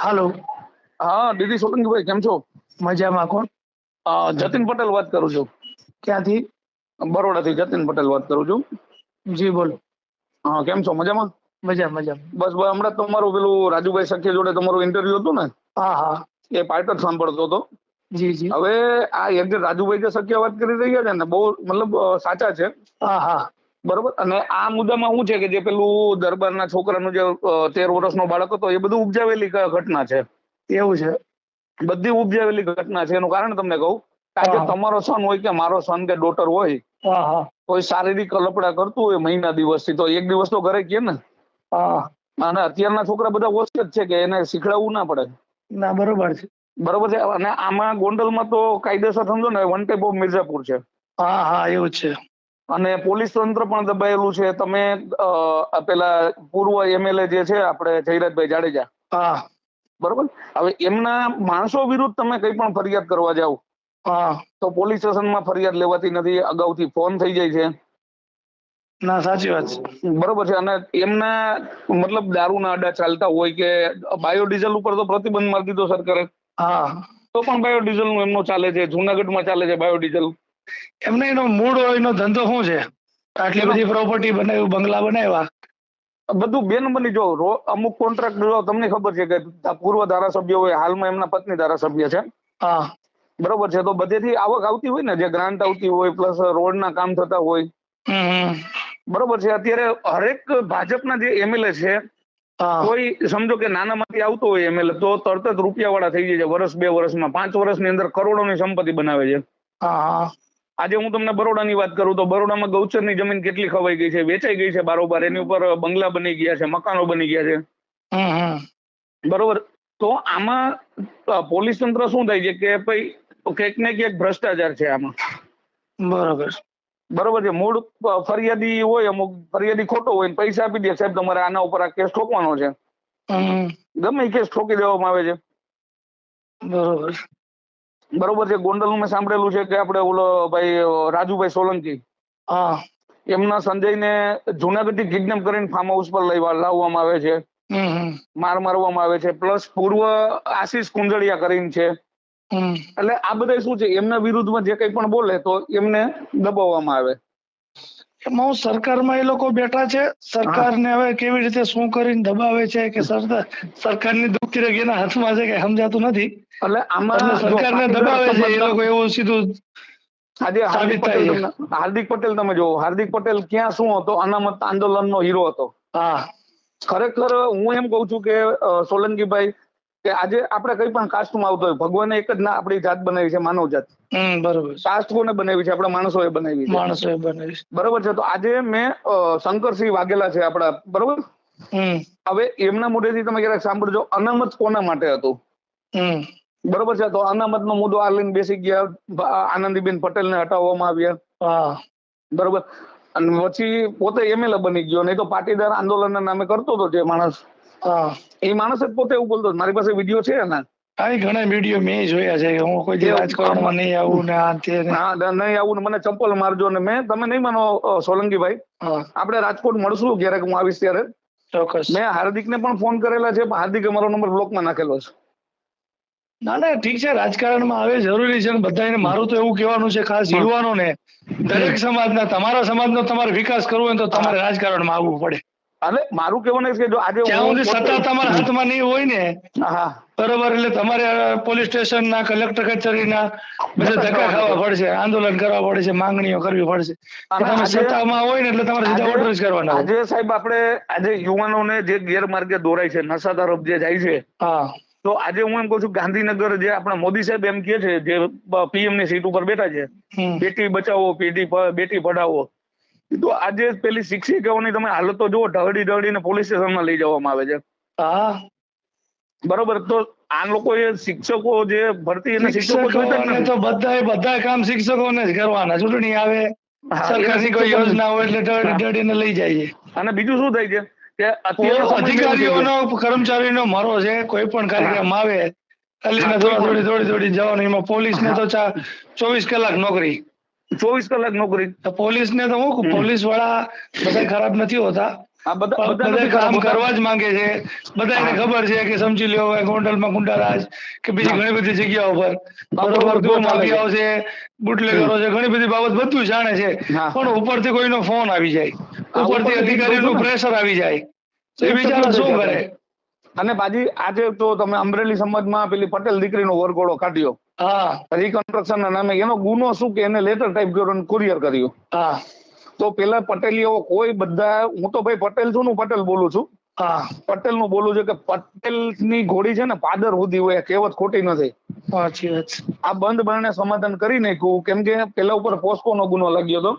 હાલો. હા દીદી સોલંકીભાઈ કેમ છો? મજામાં કોણ? જતિન પટેલ વાત કરું છું. ક્યાંથી? બરોડાથી જતીન પટેલ વાત કરું છું. જી બોલો. હા કેમ છો? મજામાં? મજા મજા બસ ભાઈ હમણાં તમારું પેલું રાજુભાઈ સખી જોડે તમારું ઇન્ટરવ્યુ હતું ને? હા હા. એ પાર્ટ જ સાંભળતો હતો. જી જી. હવે આ એક રાજુભાઈ જે સખ્ય વાત કરી રહ્યા છે ને બહુ મતલબ સાચા છે. હા હા. બરોબર? અને આ મુદ્દામાં શું છે કે જે પેલું દરબારના છોકરાનું જે તેર વર્ષનો બાળક હતો એ બધું ઉપજાવેલી ઘટના છે. એવું છે. બધી ઉપજાવેલી ઘટના છે. એનું કારણ તમને કહું. કે તમારો સન હોય કે મારો સન કે ડોટર હોય કોઈ શારીરિક કલપડા કરતું હોય મહિના દિવસથી તો એક દિવસ તો ઘરે કે ને. અને અત્યારના છોકરા બધા હોશ જ છે કે એને શીખડાવવું ના પડે. ના બરોબર છે. બરોબર છે? અને આમાં ગોંડલમાં તો કાયદેસર સમજો ને વન ટાઈપ ઓફ મિર્ઝાપુર છે. હા હા એવું છે. અને પોલીસ તંત્ર પણ દબાયેલું છે. તમે પેલા પૂર્વ એમએલએ જે છે આપણે જયરાજભાઈ જાડેજા. હા. બરોબર? હવે એમના માણસો વિરુદ્ધ તમે કઈ પણ ફરિયાદ કરવા જાવ હા. તો પોલીસ સ્ટેશનમાં ફરિયાદ લેવાતી નથી અગાઉથી ફોન થઈ જાય છે. ના સાચી વાત છે. બરોબર છે. અને એમના મતલબ દારૂના અડા ચાલતા હોય કે બાયોડીઝલ ઉપર તો પ્રતિબંધ મારી દીધો સરકારે. હા. તો પણ બાયોડીઝલનું એમનો ચાલે છે. જુનાગઢમાં ચાલે છે બાયોડીઝલ. એમને એનો મૂળ હોય એનો ધંધો શું છે? આટલી બધી પ્રોપર્ટી બનાવ્યું બંગલા બનાવ્યા. બધું બે નંબરની જો અમુક કોન્ટ્રાક્ટ જો તમને ખબર છે કે પૂર્વ ધારાસભ્ય હોય હાલમાં એમના પત્ની ધારાસભ્ય છે. હા. બરોબર છે તો બધેથી આવક આવતી હોય ને જે ગ્રાન્ટ આવતી હોય પ્લસ રોડના કામ થતા હોય. બરોબર છે અત્યારે હરેક ભાજપના જે એમએલએ છે કોઈ સમજો કે નાનામાંથી આવતો હોય એમએલએ તો તરત જ રૂપિયા વાળા થઈ જાય છે. વર્ષ બે વર્ષમાં પાંચ વર્ષની અંદર કરોડોની સંપત્તિ બનાવે છે. આજે હું તમને બરોડાની વાત કરું તો બરોડામાં ગૌચરની જમીન કેટલી ખવાઈ ગઈ છે? વેચાઈ ગઈ છે બારોબાર. એની ઉપર બંગલા બની ગયા છે મકાનો બની ગયા છે. બરોબર. તો આમાં પોલીસ તંત્ર શું થાય છે કે ભાઈ ક્યાંક ને ક્યાંક ભ્રષ્ટાચાર છે આમાં. બરોબર. બરોબર છે. મૂળ ફરિયાદી હોય અમુક ફરિયાદી ખોટો હોય પૈસા આપી દે. સાહેબ તમારે આના ઉપર આ કેસ ઠોકવાનો છે. ગમે કેસ ઠોકી દેવામાં આવે છે. બરોબર. બરોબર છે ગોંડલનું મેં સાંભળેલું છે કે આપણે ઓલો ભાઈ રાજુભાઈ સોલંકી. હા. એમના સંજયને જુનાગઢથી કિડનેપ કરીને ફાર્મ હાઉસ પર લઈ લાવવામાં આવે છે. માર મારવામાં આવે છે. પ્લસ પૂર્વ આશીષ કુંજળિયા કરીને છે. એટલે આ બધા શું છે? એમના વિરુદ્ધમાં જે કંઈ પણ બોલે તો એમને દબાવવામાં આવે. એમાં સરકારમાં એ લોકો બેઠા છે. સરકારને હવે કેવી રીતે શું કરીને દબાવે છે કે સરકાર સરકારની દુઃખી એના હાથમાં છે કે સમજાતું નથી. એટલે આમાં સરકારને દબાવે છે એ લોકો એવું સીધું આજે હાર્દિક પટેલ હાર્દિક પટેલ તમે જોવો હાર્દિક પટેલ ક્યાં શું હતો? અનામત આંદોલનનો હીરો હતો. હા. ખરેખર હું એમ કહું છું કે સોલંકીભાઈ કે આજે આપણે કઈ પણ કાસ્ટમાં આવતો હોય ભગવાને એક જ ના આપણી જાત બનાવી છે માનવ જાત. બરોબર. કાસ્ટ કોને બનાવી છે આપણા માણસોએ બનાવી છે. માણસો એ બનાવી છે. બરોબર છે તો આજે મેં શંકરસિંહ વાઘેલા છે આપણા બરોબર? હવે એમના મોઢેથી તમે ક્યારેક સાંભળજો અનામત કોના માટે હતું? બરોબર છે તો અનામત નો મુદ્દો આ લઈને બેસી ગયા આનંદીબેન પટેલ ને હટાવવામાં આવ્યા. બરોબર. અને પછી પોતે એમએલએ બની ગયો નહીં તો પાટીદાર આંદોલનના નામે કરતો હતો જે માણસ. હા. એ માણસ જ પોતે એવું બોલતો મારી પાસે વીડિયો છે એના આવી ઘણા વીડિયો મેં જોયા છે. કે હું કોઈ દી રાજકારણમાં નહીં આવું ને આ તે ને. હા નહીં આવું ને મને ચપ્પલ મારજો ને મેં. તમે નહીં માનો સોલંકીભાઈ. હા. આપણે રાજકોટ મળશું ક્યારેક હું આવીશ ત્યારે. ચોક્કસ. મેં હાર્દિકને પણ ફોન કરેલા છે હાર્દિક અમારો મારો નંબર બ્લોકમાં નાખેલો છે. ના ના ઠીક છે રાજકારણમાં આવે જરૂરી છે ને બધાને મારું તો એવું કહેવાનું છે ખાસ યુવાનોને દરેક સમાજના તમારા સમાજનો તમારે વિકાસ કરવો હોય ને તો તમારે રાજકારણમાં આવવું પડે. એટલે મારું કેવું નહીં કે જો આજે હું સત્તા તમારા હાથમાં નહીં હોય ને હા. બરોબર? એટલે તમારે પોલીસ સ્ટેશનના કલેક્ટર કચેરીના બધા ધક્કા ખાવા પડશે આંદોલન કરવા પડશે માંગણીઓ કરવી પડશે. તમે સત્તામાં હોય ને એટલે તમારે સીધા ઓર્ડર જ કરવાના આજે સાહેબ આપણે આજે યુવાનોને જે ગેરમાર્ગે દોરાય છે નશા તરફ જે જાય છે હા. તો આજે હું એમ કહું છું ગાંધીનગર જે આપણા મોદી સાહેબ એમ કે છે જે પીએમની સીટ ઉપર બેઠા છે બેટી બચાવો બેટી બેટી પઢાવો તો આજે પેલી શિક્ષિકાઓની તમે હાલતો જુઓ ઢળી ઢળીને પોલીસ સ્ટેશનમાં લઈ જવામાં આવે છે. હા. બરોબર તો આ લોકો એ શિક્ષકો જે ભરતી અને શિક્ષકો જોઈતા. તો બધા બધા કામ શિક્ષકોને જ કરવાના ચૂંટણી આવે સરકારની કોઈ યોજના હોય એટલે ઢળી ઢળીને લઈ જાય અને બીજું શું થાય છે? કે અત્યારે અધિકારીઓનો કર્મચારીનો મરો છે કોઈ પણ કાર્યક્રમ આવે એટલે દોડી દોડી દોડી જવાનું એમાં પોલીસને તો ચોવીસ કલાક નોકરી. ચોવીસ કલાક નોકરી. પોલીસ ને તો હું પોલીસવાળા બધા ખરાબ નથી હોતા. બધા કામ કરવા જ માંગે છે. બધાને ખબર છે કે સમજી લ્યો ગોંડલમાં ગુંડારાજ કે બીજી ઘણી બધી જગ્યાઓ પર. બરોબર ગો. માફિયાઓ છે બુટલેગરો છે ઘણી બધી બાબત બધું જાણે છે. પણ ઉપરથી કોઈનો ફોન આવી જાય. ઉપરથી અધિકારીનું પ્રેશર આવી જાય. તો એ એ બિચારા શું કરે? અને બાજી આજે તો તમે અમરેલી સમાજમાં પેલી પટેલ દીકરીનો વરઘોડો કાઢ્યો. હા. રિકન્સ્ટ્રક્શન ના નામે એનો ગુનો શું કે એને લેટર ટાઈપ કર્યો અને કુરિયર કર્યું? હા. તો પેલા પટેલીઓ કોઈ બધા હું તો ભાઈ પટેલ છું ને પટેલ બોલું છું. હા. પટેલનું બોલું છું કે પટેલની ઘોડી છે ને પાદર સુધી હોય કહેવત ખોટી નથી સાચી વાત આ બંધ બારણે સમાધાન કરી નાખ્યું. કેમ કે પેલા ઉપર પોસ્કો નો ગુનો લાગ્યો હતો.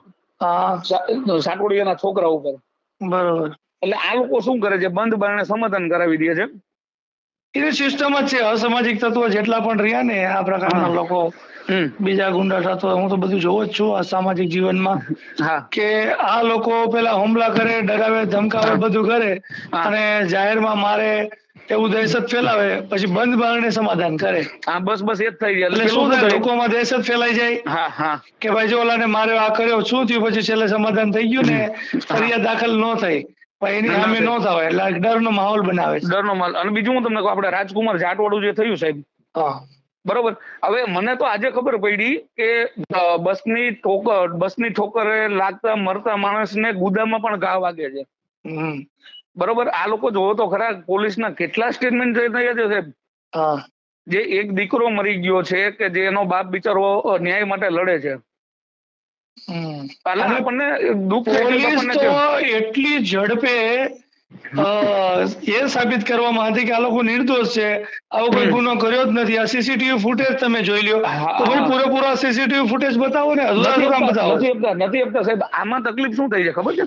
સાટોડિયાના છોકરા ઉપર. બરોબર. એટલે આ લોકો શું કરે છે? બંધ બારણે સમાધાન કરાવી દે છે. એની સિસ્ટમ જ છે. અસામાજિક તત્વો જેટલા પણ રહ્યા ને આ પ્રકારના લોકો બીજા ગુંડા તત્વો હું તો બધું જોઉં જ છું આ સામાજિક જીવનમાં કે આ લોકો પેલા હુમલા કરે ડરાવે ધમકાવે બધું કરે અને જાહેરમાં મારે એવું દહેશત ફેલાવે પછી બંધ બારણે સમાધાન કરે. હા બસ બસ એ જ થઈ જાય. એટલે શું થાય? લોકોમાં દહેશત ફેલાઈ જાય. હા હા. કે ભાઈ જો ઓલાને મારે આ કર્યો શું થયું? પછી છેલ્લે સમાધાન થઈ ગયું ને ફરિયાદ દાખલ ન થઈ. પણ એની સામે નો. થવાય એટલે ડરનો માહોલ બનાવે છે. ડરનો માહોલ. અને બીજું હું તમને કહું આપણે રાજકુમાર જાટવાળું જે થયું સાહેબ. હા. બરોબર? હવે મને તો આજે ખબર પડી કે બસની ઠોકર બસની ઠોકરે લાગતા મરતા માણસને ગુદામાં પણ ઘા વાગે છે. બરોબર? આ લોકો જોવો તો ખરા પોલીસના કેટલા સ્ટેટમેન્ટ થયા છે સાહેબ. જે એક દીકરો મરી ગયો છે કે જે એનો બાપ બિચારો ન્યાય માટે લડે છે. પોલીસ તો એટલી ઝડપે એ સાબિત કરવામાં હતી કે આ લોકો નિર્દોષ છે. આવો કોઈ ગુનો કર્યો જ નથી. આ સીસીટીવી ફૂટેજ તમે જોઈ લ્યો. તો ભાઈ પૂરેપૂરા સીસીટીવી ફૂટેજ બતાવો ને. અધૂરા બતાવો. નથી આપતા નથી આપતા. સાહેબ આમાં તકલીફ શું થઈ છે ખબર છે?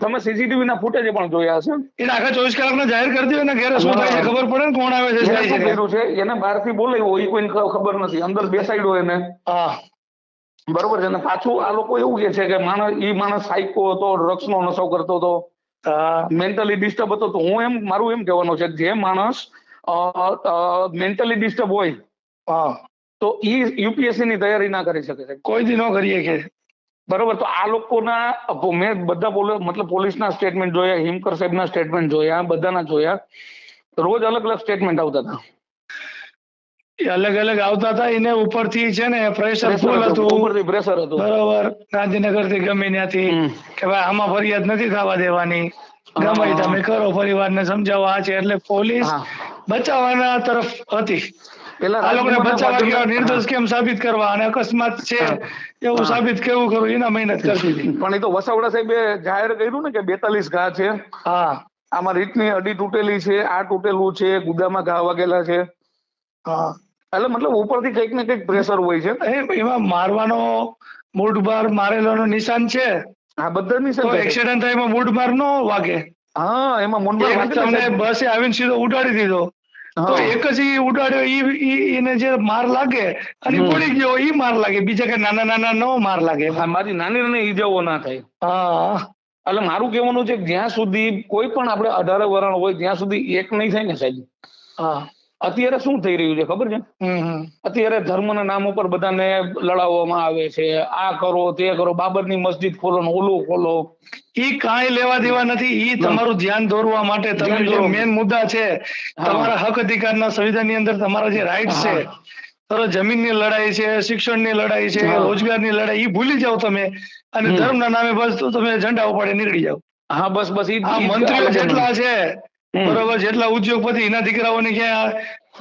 તમે સીસીટીવી ના ફૂટેજ પણ જોયા હશે. એને આખા ચોવીસ કલાકના જાહેર કરી દો ને ઘેર શું થાય છે ખબર પડે ને કોણ આવે છે એને બહારથી એને બોલાવ્યો એ કોઈને ખબર નથી. અંદર બેસાડ્યો એને. હા. બરોબર છે. અને પાછું આ લોકો એવું કે છે કે માણસ એ માણસ સાયકો હતો ડ્રગ્સ નો નશો કરતો હતો મેન્ટલી ડિસ્ટર્બ હતો. તો હું એમ મારું એમ કહેવાનું છે કે જે માણસ મેન્ટલી ડિસ્ટર્બ હોય તો એ યુપીએસસી ની તૈયારી ના કરી શકે છે. કોઈ દી ન કરીએ કે બરોબર તો આ લોકોના મેં બધા મતલબ પોલીસના સ્ટેટમેન્ટ જોયા હિમકર સાહેબના સ્ટેટમેન્ટ જોયા બધાના જોયા. રોજ અલગ અલગ સ્ટેટમેન્ટ આવતા હતા. અલગ અલગ આવતા હતા એને ઉપરથી છે ને પ્રેશર ફૂલ હતું, ઉપરથી પ્રેશર હતું. બરોબર. ગાંધીનગરથી ગમે ત્યાંથી. કે ભાઈ આમાં ફરિયાદ નથી થવા દેવાની. ગમે તમે કરો પરિવારને સમજાવવા આ છે એટલે પોલીસ બચાવવાના તરફ હતી. આ લોકોને બચાવવા બાજુમાં- નિર્દોષ કેમ સાબિત કરવા? અને અકસ્માત છે એવું સાબિત કેવું કરવું એના મહેનત કરતી હતી. પણ એ તો વસાવડા સાહેબે જાહેર કર્યું ને કે બેતાલીસ ઘા છે. હા. આમાં રીતની અડી તૂટેલી છે આ તૂટેલું છે ગુદામાં ઘા વાગેલા છે. હા. એટલે મતલબ ઉપરથી કંઈક ને કંઈક પ્રેશર હોય છે એમાં મારવાનો મૂડ બાર મારેલો નિશાન છે. આ બધા નિશાન એક્સિડન્ટ થાય એમાં મૂડ બાર નો વાગે. હા એમાં મૂડ એક તમને. બસે આવીને સીધો ઉડાડી દીધો. તો એક જ ઈ ઉડાડ્યો ઈ ઈ- એને જે માર લાગે અને પડી ગયો ઈ માર લાગે. બીજા કઈ નાના નાના નો માર લાગે હા, મારી નાની નાની ઈજાઓ ના થાય. હા. એટલે મારું કહેવાનું છે કે જ્યાં સુધી કોઈ પણ આપણે અઢારે વરણ હોય ત્યાં સુધી એક નહીં થાય ને સાહેબ. હા. અત્યારે શું થઈ રહ્યું છે? ખબર છે? અત્યારે ધર્મના નામ ઉપર બધાને લડાવવામાં આવે છે. આ કરો તે કરો બાબરની મસ્જિદ ખોલો ને ઓલું ખોલો. ઈ કાંઈ લેવા દેવા નથી. ઈ તમારું ધ્યાન દોરવા માટે તમે જે મેન મુદ્દા છે તમારા હક અધિકારના સંવિધાનની અંદર તમારા જે રાઈટ છે. તમારો જમીનની લડાઈ છે શિક્ષણની લડાઈ છે. રોજગારની લડાઈ ઈ ભૂલી જાઓ તમે. અને ધર્મ ધર્મના નામે બસ તમે ઝંડા ઉપાડે નીકળી જાઓ. હા બસ બસ ઈ મંત્રીઓ જેટલા છે. બરોબર જેટલા ઉદ્યોગપતિ એના દીકરાઓને ક્યાં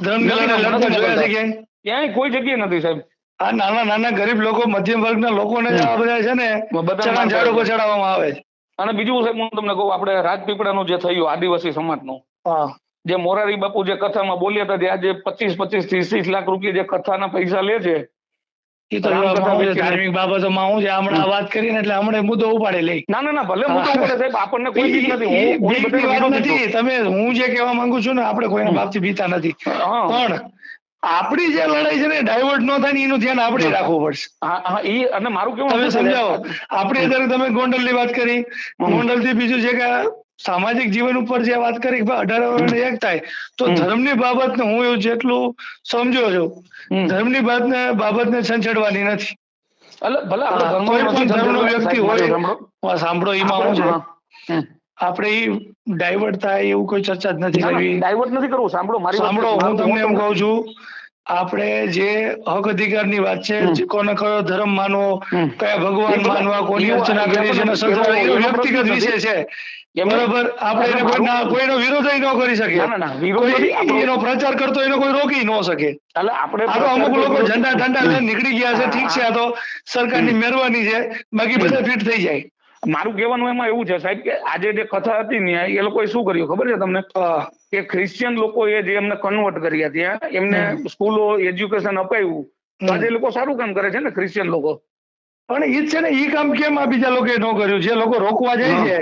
લડતા જોયા છે. ક્યાંય? ક્યાંય કોઈ જગ્યાએ નથી સાહેબ. આ નાના નાના ગરીબ લોકો મધ્યમ વર્ગના લોકોને જ આ બધા છે ને બધા ઝાડો ઉપર ચડાવવામાં આવે છે. અને બીજું સાહેબ હું તમને કહું આપણે રાજપીપળાનું જે થયું આદિવાસી સમાજનું જે મોરારી બાપુ જે કથામાં બોલ્યા હતા જે આજે પચીસ પચીસ ત્રીસ ત્રીસ લાખ રૂપિયા જે કથાના પૈસા લે છે એ તો હું ધાર્મિક બાબતોમાં હું છે હમણાં વાત કરીને એટલે હમણાં મુદ્દો ઉપાડી લઈ. ના ના ના ભલે મોટો પડે સાહેબ આપણને કોઈ બીક નથી હું ઈ હું બીકની બધાનો વાત વિરોધી છું. નથી. તમે હું જે કહેવા માંગુ છું ને આપણે કોઈના. બાપથી બીતા નથી. પણ આપણી જે લડાઈ છે ને ડાયવર્ટ ન થાય ને એનું ધ્યાન આપણે રાખવું પડશે. હા એ અને મારું કેવું તમે સમજાવો. આપણે અત્યારે તમે ગોંડલની વાત કરી. ગોંડલથી બીજું છે કે સામાજિક જીવન ઉપર જે વાત કરી કે અઢાર વર્ષ એક થાય તો ધર્મની બાબતને હું એવું જેટલું સમજો છું ધર્મની બાબતને બાબતને છંછેડવાની નથી ભલે આપણે ધર્મનો. વ્યક્તિ હોય સાંભળો. એમાં હું છે આપણે- હા. હમ. આપણે ઈ ડાયવર્ટ થાય એવું કોઈ ચર્ચા જ નથી કરવી ડાયવર્ટ નથી કરવું સાંભળો મારી સાંભળો હું તમને એમ કહું છું આપણે જે હક અધિકારની વાત છે કોને કયો ધર્મ માનવો. કયા ભગવાન માનવા કોની અર્ચના કરી છે વ્યક્તિગત વિશે વિષય છે બરોબર આપણે એને કોઈ ના- કોઈનો વિરોધ ન કરી શકે ના, ના, ના, વિરોધ કોઈ નથી. આપણો- એનો પ્રચાર કરતો એનો કોઈ રોકી ન શકે. એટલે આપણે અમુક લોકો ઝંડા ઠંડા નીકળી ગયા છે ઠીક છે આ તો સરકારની મહેરબાની છે. બાકી બધા ફિટ થઈ જાય. મારું કહેવાનું એમાં એવું છે સાહેબ કે આજે જે કથા હતી ને એ લોકોએ શું કર્યું ખબર છે તમને? કે ક્રિશ્ચિયન લોકોએ જે એમને કન્વર્ટ કર્યા ત્યાં એમને સ્કૂલો એજ્યુકેશન અપાવ્યું આજે લોકો સારું કામ કરે છે ને ક્રિશ્ચિયન લોકો? પણ એ જ છે ને એ કામ કેમ આ બીજા લોકોએ ન કર્યું? જે લોકો રોકવા જાય છે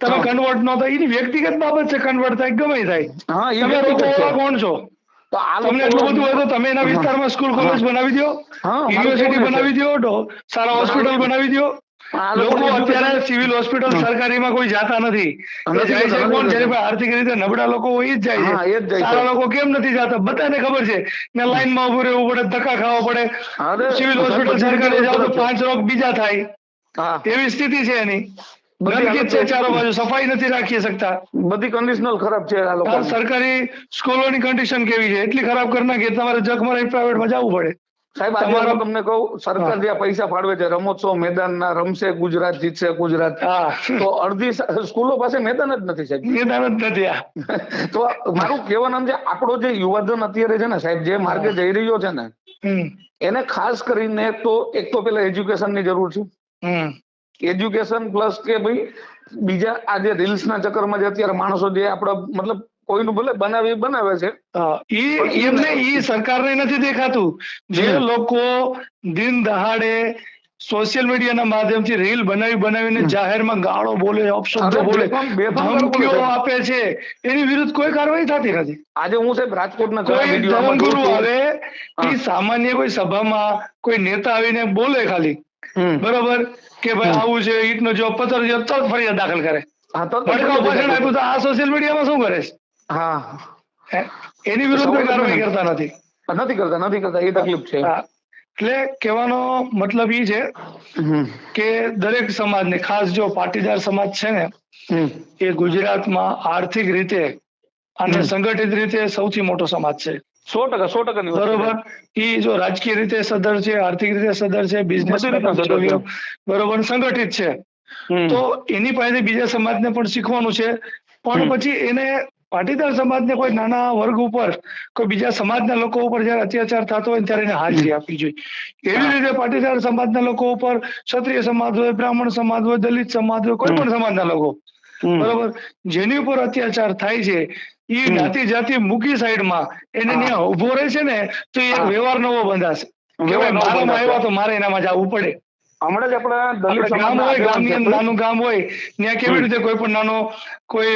તમે કન્વર્ટ ન થાય એની વ્યક્તિગત બાબત છે કન્વર્ટ થાય ગમે થાય. હા તમે રોકવા કોણ છો? તો આ તમને એટલું બધું હોય તો તમે એના વિસ્તારમાં સ્કૂલ કોલેજ બનાવી દો હા, યુનિવર્સિટી બનાવી દો સારા હોસ્પિટલ બનાવી દો. લોકો અત્યારે સિવિલ હોસ્પિટલ સરકારીમાં કોઈ જાતા નથી. નથી જાય છે કોણ નથી જેની જતા. પાસે આર્થિક રીતે નબળા લોકો હોય જ જાય એ જ છે જાય છે. સારા લોકો કેમ નથી જાતા? બધાને ખબર છે ને લાઈનમાં ઉભું રહેવું પડે ધક્કા ખાવા પડે. સિવિલ હોસ્પિટલ સરકારી જાઓ તો પાંચ રોગ બીજા થાય. એવી સ્થિતિ છે એની. ગંદકી છે ચારો બાજુ સફાઈ નથી રાખી શકતા. બધી કન્ડિશનલ ખરાબ છે આ આ લોકો સરકારી સ્કૂલોની કન્ડિશન કેવી છે? એટલી ખરાબ કરી નાખી તમારે જગમાં પ્રાઇવેટમાં જવું પડે. સાહેબ આજે હું તમને કહું સરકાર. જ્યાં પૈસા ફાળવે છે રમોત્સવ મેદાનના રમશે ગુજરાત જીતશે ગુજરાત. તો અડધી સ્કૂલો પાસે મેદાન જ નથી સાહેબ. મેદાન જ નથી આ તો મારું કહેવાનું છે આપણો જે યુવાધન અત્યારે છે ને સાહેબ જે માર્ગે જઈ રહ્યો છે ને એને ખાસ કરીને તો એક તો પેલા એજ્યુકેશનની જરૂર છે. એજ્યુકેશન પ્લસ કે ભાઈ બીજા આ જે રીલ્સ ના ચક્કરમાં જે અત્યારે માણસો જે આપડા મતલબ કોઈનું ભલે બનાવે બનાવે છે. ઈ એમને ઈ સરકારને નથી દેખાતું. જે લોકો દિન દહાડે સોશિયલ મીડિયાના માધ્યમથી રીલ બનાવી બનાવીને જાહેરમાં ગાળો બોલે અપશબ્દો બોલે ધમકીઓ આપે છે એની વિરુદ્ધ કોઈ કાર્યવાહી થતી નથી. આજે હું સાહેબ રાજકોટના કોઈ ધર્મગુરુ આવે એ સામાન્ય કોઈ સભામાં કોઈ નેતા આવીને બોલે ખાલી. બરોબર? કે ભાઈ આવું છે ઈટનો જો પથ્થર છે તો ફરિયાદ દાખલ કરે. હા તો આપ્યું તો આ સોશિયલ મીડિયામાં શું કરે છે? હા. એની વિરુદ્ધ કોઈ કાર્યવાહી કરતા નથી. નથી કરતા નથી કરતા એ તકલીફ છે. એટલે કહેવાનો મતલબ એ છે કે દરેક સમાજને ખાસ જો પાટીદાર સમાજ છે ને એ ગુજરાતમાં આર્થિક રીતે અને સંગઠિત રીતે સૌથી મોટો સમાજ છે. સો ટકા સો ટકાની બરોબર. એ જો રાજકીય રીતે સદર છે આર્થિક રીતે સદર છે બિઝનેસ. બરોબર સંગઠિત છે. તો એની પાસે બીજા સમાજને પણ શીખવાનું છે. પણ પછી એને પાટીદાર સમાજને કોઈ નાના વર્ગ ઉપર કોઈ બીજા સમાજના લોકો ઉપર જયારે અત્યાચાર થતો હોય ત્યારે એને હાજરી આપવી જોઈએ. એવી રીતે પાટીદાર સમાજના લોકો ઉપર ક્ષત્રિય સમાજ હોય બ્રાહ્મણ સમાજ હોય દલિત સમાજ હોય કોઈ પણ સમાજના લોકો. બરોબર? જેની ઉપર અત્યાચાર થાય છે એ જાતિ જાતિ મૂકી સાઈડમાં એને ત્યાં ઊભો રહે છે ને તો એ એક વ્યવહાર નવો બંધાશે. કે વ્યવહાર ભાઈ નવો મારામાં આવ્યા તો મારે એનામાં જવું પડે. હમણાં જ આપણે ગામ હોય ગામની અંદર નાનું ગામ હોય ત્યાં કેવી રીતે કોઈ પણ નાનો કોઈ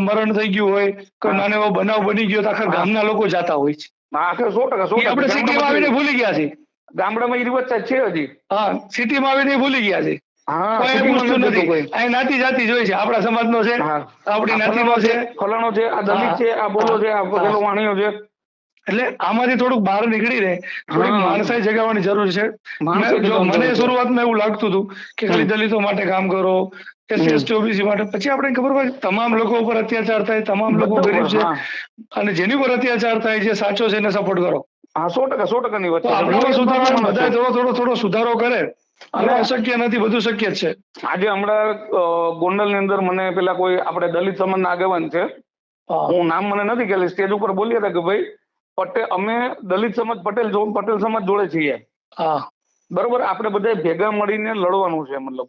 મરણ થઈ ગયું હોય કોઈ નાનો એવો બનાવ બની ગયો તો આખા. ગામના લોકો જાતા હોય છે. આખરે સો ટકા સો આપણે સિટીમાં આવીને ભૂલી ગયા છે. ગામડામાં એ રિવાજ છે હજી. હા સિટીમાં આવીને ભૂલી ગયા છે. હા કોઈ એમ નથી નથી. નાતી જાતિ જોઈ છે આપણા સમાજનો છે આપણી નાતીનો છે. છે ફલાણો છે આ દલિત છે આ બોલો છે આ પેલો વાણિયો છે. એટલે આમાંથી થોડુંક બહાર નીકળીને થોડીક હા. માણસાઈ જગાવવાની જરૂર છે. જો મને શરૂઆતમાં એવું લાગતું હતું કે ખાલી દલિતો માટે કામ કરો એસસી એસટી ઓબીસી માટે પછી આપણે ખબર હોય તમામ લોકો ઉપર અત્યાચાર થાય તમામ લોકો ગરીબ છે અને જેની ઉપર અત્યાચાર થાય છે સાચો છે એને સપોર્ટ કરો. હા સો ટકા સો ટકાની વાત સુધારો બધા થોડો થોડો થોડો સુધારો કરે. અને અશક્ય નથી બધું શક્ય છે. આજે હમણાં ગોંડલની અંદર મને પેલા કોઈ આપણે દલિત સમાજના આગેવાન છે. હું. નામ મને નથી કે સ્ટેજ ઉપર બોલ્યા હતા કે ભાઈ પટેલ અમે દલિત સમાજ પટેલ પટેલ સમાજ જોડે છીએ. બરોબર? આપણે બધા ભેગા મળીને લડવાનું છે મતલબ.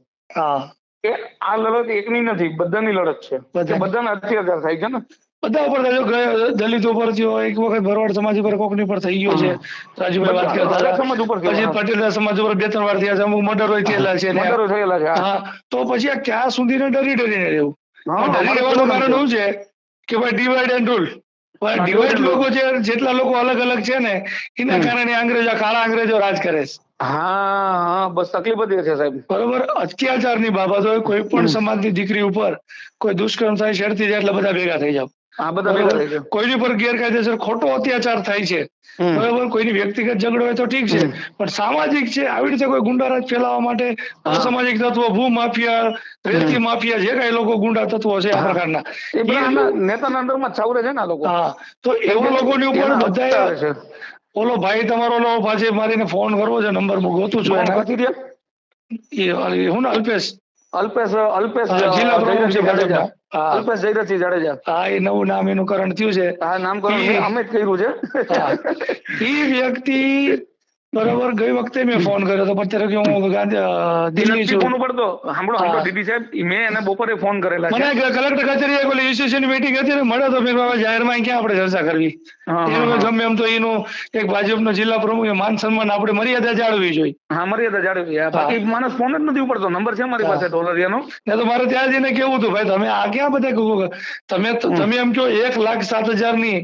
કે આ લડત એકની નથી બધાની લડત છે. બધાના અત્યાચાર થાય છે ને. બધા ઉપર થયો દલિત ઉપર થયો એક વખત ભરવાડ સમાજ ઉપર કોકની પર થઈ ગયો છે. રાજુભાઈ વાત કરતા હતા. પછી પટેલ સમાજ ઉપર બે ત્રણ વાર થયા છે અમુક મર્ડરો થયેલા છે મર્ડરો થયેલા છે હા. તો પછી આ ક્યાં સુધી ડરી ડરીને રહેવું ડરી રહેવાનું કારણ. શું છે? કે ભાઈ ડિવાઈડ એન્ડ રૂલ ડિવાઈડ લોકો છે જેટલા લોકો અલગ અલગ છે ને એના કારણે અંગ્રેજો કાળા અંગ્રેજો રાજ કરે છે. હા હા બસ તકલીફ જ છે સાહેબ. બરોબર? અત્યાચારની બાબત હોય કોઈ પણ. સમાજની દીકરી ઉપર કોઈ દુષ્કર્મ થાય છેડતી જાય એટલે બધા ભેગા થઈ જાવ આ બધા. કોઈની પર ગેરકાયદેસર ખોટો અત્યાચાર થાય છે બરાબર કોઈની વ્યક્તિગત ઝઘડો હોય તો ઠીક છે. પણ સામાજિક છે આવી રીતે કોઈ ગુંડારાજ ફેલાવવા માટે અસામાજિક તત્વો ભૂ માફિયા રેતી માફિયા જે કઈ લોકો ગુંડા તત્વો છે આ પ્રકારના. એ બધા આના નેતાના અંદરમાં જ ચાવરે છે ને લોકો. હા. તો એવા લોકોની ઉપર બધા ઓલો ભાઈ તમારો ઓલો પાછે મારીને ફોન કરવો છે નંબર હું ગોતું છું એના. એ હું ને અલ્પેશ. અલ્પેશ અલ્પેશ જાડેજા. અલ્પેશ જયરાજસિંહ જાડેજા. હા એ નવું નામ એનું કરણ થયું છે. આ નામકરણ અમે જ કર્યું છે. એ વ્યક્તિ બરાબર ગઈ વખતે મેં ફોન કર્યો હતો અત્યારે કે હું દિલ્હી છું. ફોન ઉપડતો સાંભળો સાંભળો દીદી સાહેબ મેં એને બપોરે ફોન કરેલા છે. મને કલેક્ટર કચેરીએ પેલી એસોસિએશન મીટિંગ હતી ને મળ્યો તો મેં બાબા જાહેરમાં ક્યાં આપણે ચર્ચા કરવી? એનું. ગમે એમ તો એનું એક ભાજપનો જિલ્લા પ્રમુખ માન સન્માન આપણે મર્યાદા જાળવવી જોઈએ હા મર્યાદા જાળવી. હા, બાકી માણસ ફોન જ નથી ઉપડતો. નંબર છે મારી પાસે ડોલરિયાનો ને તો મારે ત્યાં જઈને કેવું હતું ભાઈ તમે આ ક્યાં બધા તમે તમે એમ કહો એક લાખ સાત હજારની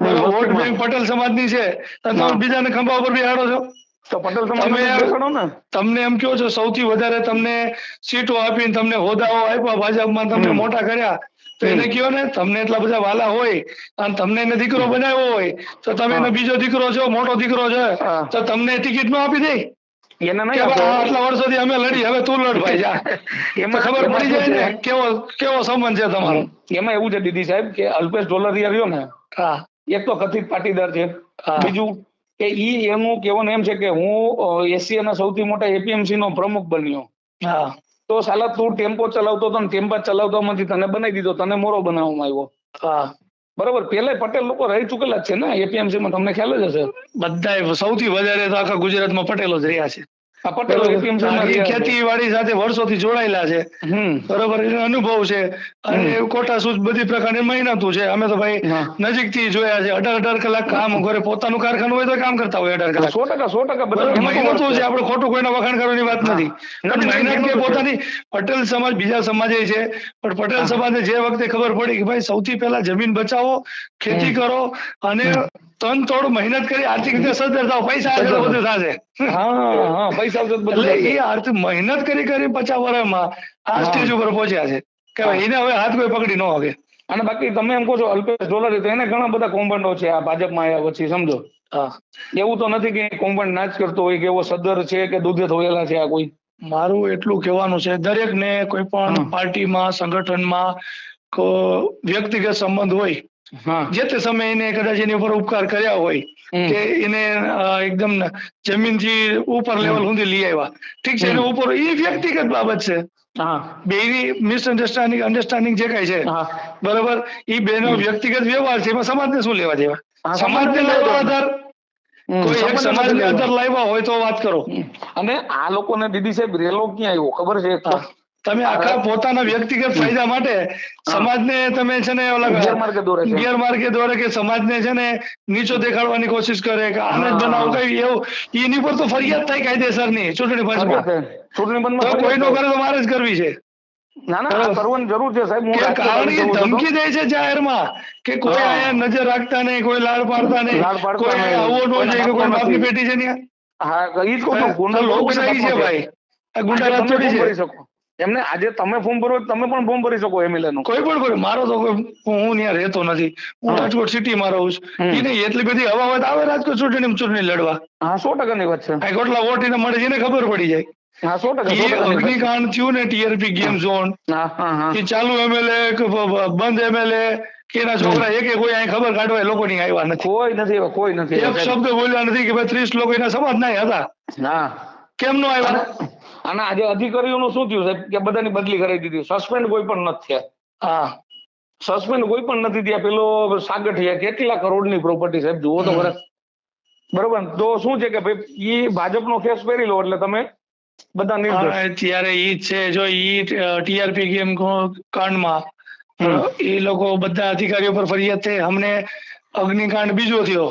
વોટ. બેંક પટેલ સમાજની છે. અને તમે બીજાને ખંભા ઉપર બેહાડો છો. તો પટેલ સમાજ તમને એમ કયો છો સૌથી વધારે તમને સીટો આપીને તમને હોદ્દાઓ આપ્યા ભાજપમાં તમને મોટા કર્યા. તો એને કયો ને તમને એટલા બધા વાલા હોય અને તમને એને દીકરો બનાવ્યો હોય તો તમે એનો બીજો દીકરો છો મોટો દીકરો છે તો તમને ટિકિટ નો આપી દે. એને નહીં આટલા વર્ષોથી અમે લડી હવે તું લડ ભાઈ જા. એમાં ખબર પડી જાય ને કેવો કેવો સંબંધ છે તમારો? એમાં એવું છે દીદી સાહેબ કે અલ્પેશ ડોલરિયા રહ્યો ને. હા. એક તો કથિત પાટીદાર છે. બીજું કે ઈ એનું કહેવાનું એમ છે કે હું એશિયા ના સૌથી મોટા એપીએમસી નો પ્રમુખ બન્યો. હા. તો સાલા તું ટેમ્પો ચલાવતો હતો ને ટેમ્પા ચલાવતામાંથી તને બનાવી દીધો તને મોરો બનાવવામાં આવ્યો. હા. બરોબર પેલા પટેલ લોકો રહી ચૂકેલા જ છે ને એપીએમસી માં તમને ખ્યાલ જ હશે? બધા સૌથી વધારે તો આખા ગુજરાતમાં પટેલો જ રહ્યા છે. ખેતીવાડી સાથે વર્ષોથી જોડાયેલા છે. બરોબર એનો અનુભવ છે. અને કોટા સૂઝ બધી પ્રકારની મહેનતું છે. અમે તો ભાઈ નજીકથી જોયા છે. અઢાર અઢાર કલાક કામ ઘરે પોતાનું કારખાનું હોય તો કામ કરતા હોય અઢાર કલાક. સો ટકા સો ટકા મહેનતું છે. આપણે ખોટું કોઈના વખાણ કરવાની વાત. નથી. મહેનત કે પોતાની પટેલ સમાજ બીજા સમાજે છે. પણ પટેલ સમાજને જે વખતે ખબર પડી કે ભાઈ સૌથી પહેલા જમીન બચાવો ખેતી કરો અને તન તોડ મહેનત કરી આર્થિક રીતે સદ્ધર થાવ પૈસા સદ્ધર બધું થશે. હા હા પૈસા આવશે બધું એટલે એ આર્થ મહેનત કરી કરી પચાસ વર્ષમાં આ. સ્ટેજ ઉપર પહોંચ્યા છે. કે એને હવે હાથ કોઈ પકડી ન હવે અને બાકી તમે એમ કહો છો અલ્પેશ ડોલર તો એને ઘણા બધા કૌભાંડો છે આ ભાજપમાં આવ્યા પછી સમજો. એવું તો નથી કે કૌભાંડ ના જ કરતો હોય કે એવો સદર છે કે દૂધે ધોયેલા છે આ કોઈ. મારું એટલું કહેવાનું છે દરેક ને કોઈ પણ. પાર્ટીમાં સંગઠનમાં વ્યક્તિગત સંબંધ હોય જે તે સમયે એને કદાચ એની ઉપર ઉપકાર કર્યા હોય કે એને એકદમ જમીનથી ઉપર લેવલ સુધી લઈ આવ્યા. ઠીક છે એના ઉપર એ વ્યક્તિગત બાબત છે. બેની મિસઅન્ડરસ્ટેન્ડિંગ અન્ડરસ્ટેન્ડિંગ જે કઈ છે બરોબર? એ બેનો વ્યક્તિગત વ્યવહાર છે એમાં સમાજને શું લેવા દેવા? સમાજને લેવા આધાર. કોઈ એક સમાજને આધાર લાવ્યા હોય તો વાત કરો. અને આ લોકોને દીદી સાહેબ રેલો ક્યાં આવ્યો? ખબર છે. તમે આખા પોતાના વ્યક્તિગત ફાયદા માટે સમાજને તમે છે ને ઓલા ગેરમાર્ગે દોરે છે. ગેરમાર્ગે દોરે કે સમાજને છે ને નીચો દેખાડવાની કોશિશ કરે કે આને જ. બનાવો કઈ એવું એની પર તો ફરિયાદ થાય કાયદેસરની ચૂંટણી પંચમાં. ચૂંટણી પંચમાં કોઈ નો કરે તો મારે જ કરવી છે. ના ના કરવાની જરૂર છે સાહેબ. કે કારણ છું તો. ધમકી દે છે જાહેરમાં કે કોઈ. અહીંયા નજર રાખતા નહીં કોઈ લાડ પાડતા નહીં કોઈ આવો ન કોઈના કે કોઈ બાપનો પેટી છે ને હા એ જ કહું છું ગુંડા લોકશાહી છે ભાઈ. ગુંડા રાજ થોડી છે. એમને આજે તમે ફોર્મ ભરો તમે પણ ફોર્મ ભરી શકો એમએલએ નું કોઈ પણ કોઈ મારો તો હું ત્યાં રહેતો નથી. હું રાજકોટ સિટી માં રહું છું. એટલી બધી હવા આવે રાજકોટ ચૂંટણી ચૂંટણી લડવા. હા સો ટકાની વાત છે. કેટલા વોટ એને મળે એને ખબર પડી જાય. હા સો ટકા. અગ્નિકાંડ થયું ને ટીઆરપી ગેમ ઝોન. એ ચાલુ એમએલએ બંધ એમએલએ એના છોકરા એકે કોઈ અહીં ખબર કાઢવા લોકો ની આવ્યા નથી. કોઈ નથી એવા કોઈ નથી એક શબ્દ બોલ્યા નથી કે ભાઈ ત્રીસ લોકો એના સમાજ ના હતા. કેમ નો આવ્યા અને આજે અધિકારીઓનું શું થયું સાહેબ? કે બધાની બદલી કરાવી દીધી. સસ્પેન્ડ કોઈ પણ નથી થયા. હા. સસ્પેન્ડ કોઈ પણ નથી થયા. પેલો સાગઠિયા કેટલા કરોડની પ્રોપર્ટી સાહેબ? જુઓ તો ખરા બરોબર? તો શું છે કે ભાઈ એ ભાજપનો કેસ પહેરી લો એટલે તમે બધા નિર્દોષ. ત્યારે ઈ છે. જો ઈ ટીઆરપી ગેમ કાંડમાં એ લોકો બધા અધિકારીઓ પર ફરિયાદ થઈ. અમને અગ્નિકાંડ બીજો થયો.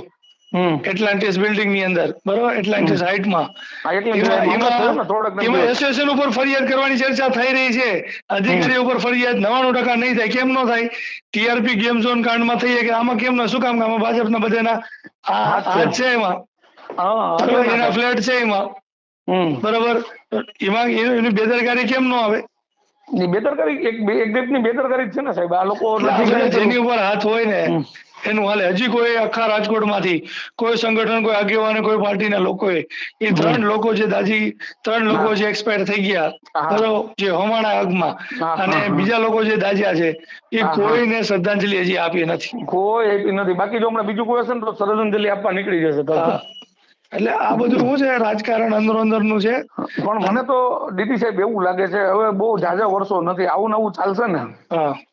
એટલાન્ટિસ બિલ્ડિંગની અંદર. બરોબર? એટલાન્ટિસ હાઇટમાં એમાં એસોસિએશન ઉપર ફરિયાદ કરવાની ચર્ચા થઈ રહી છે. અધિકારી ઉપર ફરિયાદ નવાણું ટકા નહીં થાય. કેમ ન થાય? ટીઆરપી ગેમ ઝોન કાંડમાં થઈ કે આમાં કેમ ન શું કામ આમાં ભાજપના બધાના હાથ છે. એમાં. એના ફ્લેટ છે એમાં. બરાબર? એમાં એની બેદરકારી કેમ ન આવે? બેદરકારી એક એક બેદરકારી છે ને સાહેબ. આ લોકો. જેની ઉપર હાથ હોય ને. એનું હાલે. હજી કોઈ આખા રાજકોટમાંથી કોઈ સંગઠન કોઈ આગેવાન કોઈ પાર્ટીના લોકોએ એ ત્રણ લોકો જે દાજી ત્રણ લોકો જે એક્સપાયર થઈ ગયા બરોબર જે હોમાણા આગમાં અને. બીજા લોકો જે દાજ્યા છે એ. કોઈને શ્રદ્ધાંજલિ હજી આપી નથી. કોઈ આપી નથી. બાકી જો હમણાં બીજું કોઈ હશે ને તો શ્રદ્ધાંજલિ આપવા નીકળી જશે એટલે આ બધું શું છે? રાજકારણ અંદર અંદરનું છે. પણ મને તો ડીટી સાહેબ એવું લાગે છે હવે બહુ ઝાઝા વર્ષો નથી આવું નવું ચાલશે ને.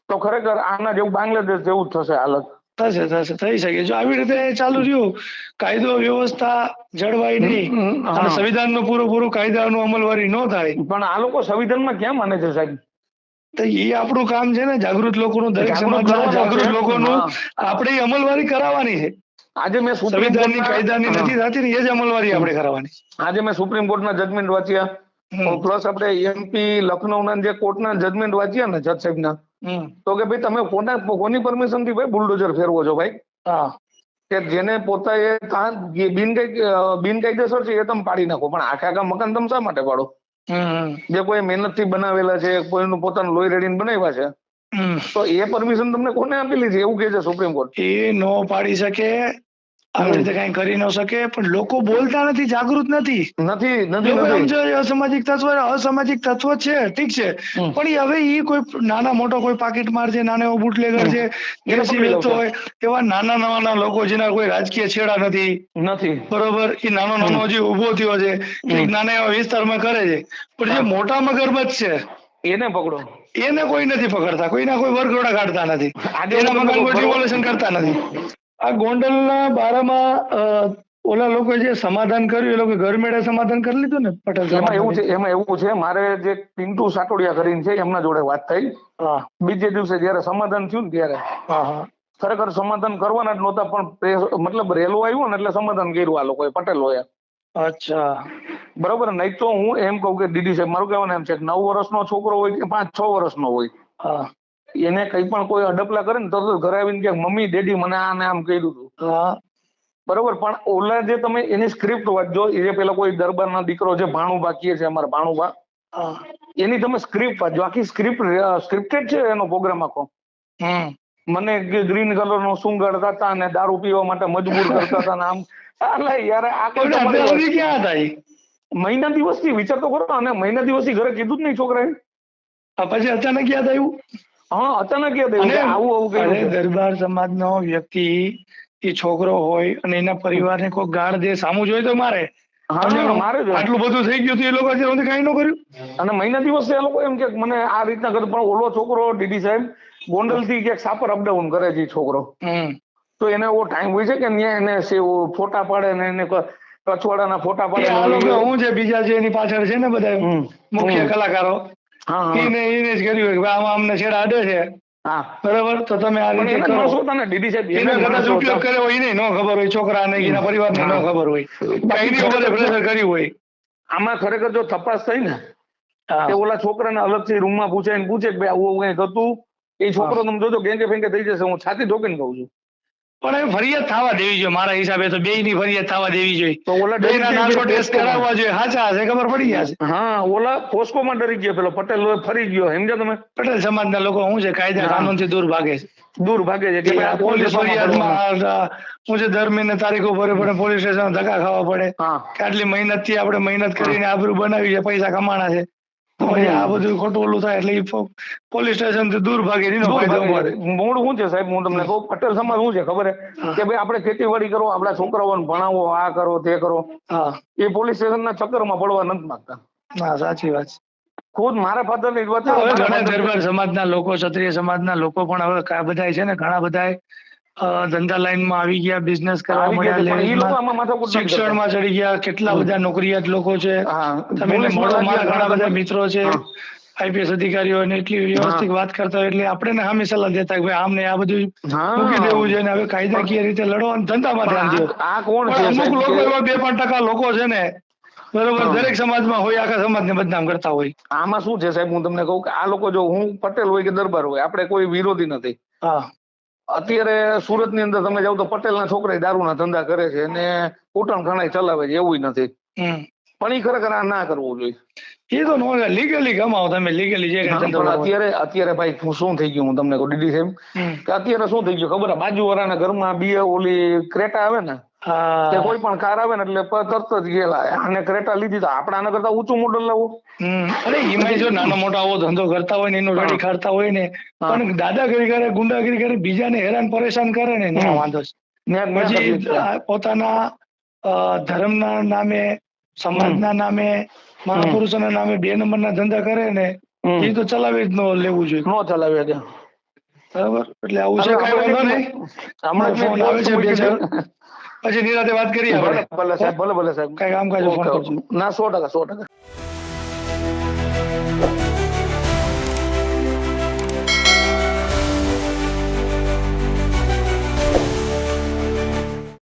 તો ખરેખર આના જેવું બાંગ્લાદેશ જેવું જ થશે હાલત. થશે થશે થઈ શકે જો આવી રીતે ચાલુ રહ્યું કાયદો વ્યવસ્થા જળવાઈ નહીં. અને સંવિધાનનું પૂરેપૂરું કાયદાનું અમલવારી ન થાય પણ આ લોકો સંવિધાનમાં ક્યાં માને છે સાહેબ તો એ આપણું કામ છે ને જાગૃત લોકોનું દરેક સમાજ સમાજના જાગૃત. લોકોનું આપણે અમલવારી કરાવવાની છે આજે મેં સુપ્રીમ સંવિધાનની કાયદાની નથી થતી ને એ જ અમલવારી આપણે કરાવવાની આજે મેં સુપ્રીમ કોર્ટના જજમેન્ટ વાંચ્યા. પ્લસ આપણે એમપી લખનઉના જે કોર્ટના જજમેન્ટ વાંચ્યા ને જજ સાહેબના. તો કે ભાઈ તમે કોના કોની પરમિશનથી ભાઈ બુલડોઝર ફેરવો છો ભાઈ. હા. કે જેને પોતાએ બિનકાય બિનકાયદેસર છે એ તમે પાડી નાખો પણ આખા આખા મકાન તમે શા માટે પાડો? જે કોઈ મહેનતથી બનાવેલા છે કોઈનું પોતાનું લોહી રેડીને બનાવ્યા છે તો એ પરમિશન તમને કોને આપેલી છે? એવું કે છે સુપ્રીમ કોર્ટ એ નો પાડી શકે આવી રીતે કઈ કરી ન શકે પણ લોકો બોલતા નથી જાગૃત નથી. નથી અસામાજિક તત્વ અસામાજિક તત્વ છે ઠીક છે. પણ હવે એ કોઈ નાના મોટો કોઈ પાકીટ માર છે નાના એવો બુટલેગર છે દેશી વેચતો હોય એવા નાના નાના લોકો જેના કોઈ રાજકીય છેડા નથી. નથી. બરોબર? એ નાનો નાનો હજી ઊભો થયો છે નાના એવા વિસ્તારમાં કરે છે. પણ જે. મોટા મગરમચ્છ છે એને પકડો. એને કોઈ નથી પકડતા કોઈના કોઈ વર્ગોડા કાઢતા નથી. આજે એના કોઈ ડિમોલેશન કરતા નથી. આ ગોંડલના બારામાં ઓલા લોકો જે સમાધાન કર્યું એ લોકો ગરમેળે સમાધાન કરી લીધું ને પટેલ એમાં એવું છે એમાં એવું છે મારે જે પિન્ટુ સાટોડિયા કરીને છે એમના જોડે વાત થઈ. બીજે દિવસે જયારે સમાધાન થયું ને ત્યારે. હા હા. ખરેખર સમાધાન કરવાના જ નહોતા પણ મતલબ રેલો આવ્યો ને એટલે સમાધાન કર્યું આ લોકોએ પટેલોએ. અચ્છા. બરોબર નહીં તો હું એમ કહું કે દીદી સાહેબ મારું કહેવાનું એમ છે કે નવ વર્ષનો છોકરો હોય કે પાંચ છ વર્ષનો હોય હા. એને કઈ પણ કોઈ અડપલા કરે ને તરત ઘરે આવીને કે મમ્મી ડેડી મને આને આમ કર્યું હતું. બરોબર પણ ઓલા જે તમે એની સ્ક્રિપ્ટ વાંચજો એ પેલા કોઈ દરબારના દીકરો છે ભાણુ બાકી છે અમારા ભાણુબા એની તમે સ્ક્રિપ્ટ વાંચજો. આખી સ્ક્રિપ્ટ સ્ક્રિપ્ટેડ છે એનો પ્રોગ્રામ આખો? મને ગ્રીન કલર નો સુંગડતા હતા અને દારૂ પીવા માટે મજબૂર કરતા હતા ને આમ. એટલે યાર આ કોઈ ક્યાં હતા? મહિના દિવસથી વિચાર તો કરો અને મહિના દિવસથી ઘરે કીધું જ નહીં છોકરાએ. પછી અચાનક યાદ આવ્યું હા અચાનક યાદ આવ્યું આવું આવું કર્યું દરબાર સમાજનો વ્યક્તિ એ છોકરો હોય અને એના પરિવારને કોઈ ગાળ દે સામું જોઈ તો મારે. મારે આટલું બધું થઈ ગયું એ લોકો કઈ ન કર્યું? અને મહિના દિવસે એ લોકો એમ કે મને આ રીતના કર્યું પણ ઓલો છોકરો ડીડી સાહેબ ગોંડલથી ક્યાંક સાપર અપડાઉન કરે છે છોકરો. તો એને એવો ટાઈમ હોય છે કે એને ફોટા પાડે ને એને ક- કછવાડાના ફોટા પાડે હું છે બીજા છે એની પાછળ છે ને બધા મુખ્ય કલાકારો એને એને જ કર્યું હોય કે આમાં અમને છેડા અડે છે. બરાબર? તો તમે આ રીતે કરો. શું તમે ને ડીડી સાહેબ એને કદાચ ઉપયોગ કર્યો હોય નહીં નો ખબર હોય છોકરાને કે એના પરિવારને ન હા. ખબર હોય. કઈ ની ઉપર પ્રેશર કર્યું હોય. આમાં ખરેખર જો તપાસ થઈ ને. તે ઓલા છોકરાને અલગથી રૂમમાં પૂછે ને પૂછે કે ભાઈ આવું કઈ કંઈક હતું એ છોકરો તમે જોજો ગેંગે ફેંકે થઈ જશે હું છાતી ઠોકીને કહું છું. પણ એ ફરિયાદ થવા દેવી જોઈએ. મારા હિસાબે તો બે ની ફરિયાદ થવા દેવી જોઈએ. તો ઓલા ડરી ના ટેસ્ટ કરાવવા જોઈએ. સાચા હશે ખબર પડી જશે હા ઓલા પોસ્કોમાં ડરી ગયો પેલો પટેલ ફરી ગયો. સમજો તમે? પટેલ સમાજના લોકો શું છે? કાયદા કાનૂનથી કાનૂનથી દૂર ભાગે છે. દૂર ભાગે છે કે પોલીસ ફરિયાદમાં હું છે દર મહિને તારીખો ભરે પડે પોલીસ સ્ટેશન ધક્કા ખાવા પડે. કે આટલી મહેનતથી આપણે મહેનત કરીને આબરૂ બનાવી છે પૈસા કમાણા છે. પછી આ બધું ખોટું ઓલું થાય એટલે પોલીસ સ્ટેશનથી દૂર ભાગે એનો ફાયદો મળે મૂળ શું છે સાહેબ? હું તમને કહું પટેલ સમાજ શું છે ખબર કે ભાઈ આપણે ખેતીવાડી કરો આપણા છોકરાઓને ભણાવો આ કરો તે કરો. એ પોલીસ સ્ટેશનના ચક્કરમાં પડવા નથી માંગતા. ના સાચી વાત. ખુદ મારા ફાધરની વાત ઘણા દરબાર સમાજના લોકો ક્ષત્રિય સમાજના લોકો પણ હવે બધા છે ને ઘણા બધા ધંધા લાઈનમાં આવી ગયા બિઝનેસ કરવા મળ્યા. શિક્ષણમાં ચડી ગયા કેટલા બધા નોકરિયાત લોકો છે. તમે મળો મારા ઘણા બધા મિત્રો છે આઈપીએસ અધિકારીઓ અને એટલી વ્યવસ્થિત વાત કરતા હોય એટલે આપણે ને સામે સલાહ દેતા કે ભાઈ આમને આ બધું મૂકી દેવું છે ને હવે કાયદાકીય રીતે લડો અને ધંધામાં ધ્યાન દો. આ- કોણ છે અમુક લોકો એવા બે પાંચ ટકા લોકો છે ને બરોબર. દરેક સમાજમાં હોય આખા સમાજને બદનામ કરતા હોય. આમાં શું છે સાહેબ? હું તમને કહું કે આ લોકો જો હું પટેલ હોય કે દરબાર હોય આપણે કોઈ વિરોધી નથી. અત્યારે સુરતની અંદર તમે જાવ તો પટેલ ના છોકરા દારૂના ધંધા કરે છે અને કૂટણ ખાણા ચલાવે છે એવું નથી. પણ એ ખરેખર આ ના કરવું જોઈએ. એ તો નો લીગલી કમાવો તમે લીગલી જે અત્યારે અત્યારે ભાઈ હું શું થઈ ગયું હું તમને ડીડી સાહેબ? કે અત્યારે શું થઈ ગયું ખબર બાજુ વાળાના ઘરમાં બે ઓલી ક્રેટા આવે ને તે કોઈ પણ કાર આવે ને એટલે તરત જ ગયેલા. અને ક્રેટા લીધી તો આપણે આના કરતા ઊંચું મોડલ લાવવું. અરે એમાં જો નાનો મોટા આવો ધંધો કરતા હોય ને એનું. રેડી ખાડતા હોય ને પણ દાદાગીરી કરે ગુંડાગીરી કરે બીજાને હેરાન પરેશાન કરે ને એનો વાંધો છે. પછી પોતાના ધર્મના નામે સમાજના નામે મહાપુરુષોના નામે બે નંબરના ધંધા કરે ને એ તો ચલાવી જ ન લેવું જોઈએ. નો ચલાવે બરાબર? એટલે આવું છે હમણાં ફોન આવે છે બે. પછી નિરાતે વાત કરીએ. ભલે ભલે સાહેબ ભલે ભલે સાહેબ. કઈ કામકાજ ના સો ટકા સો ટકા.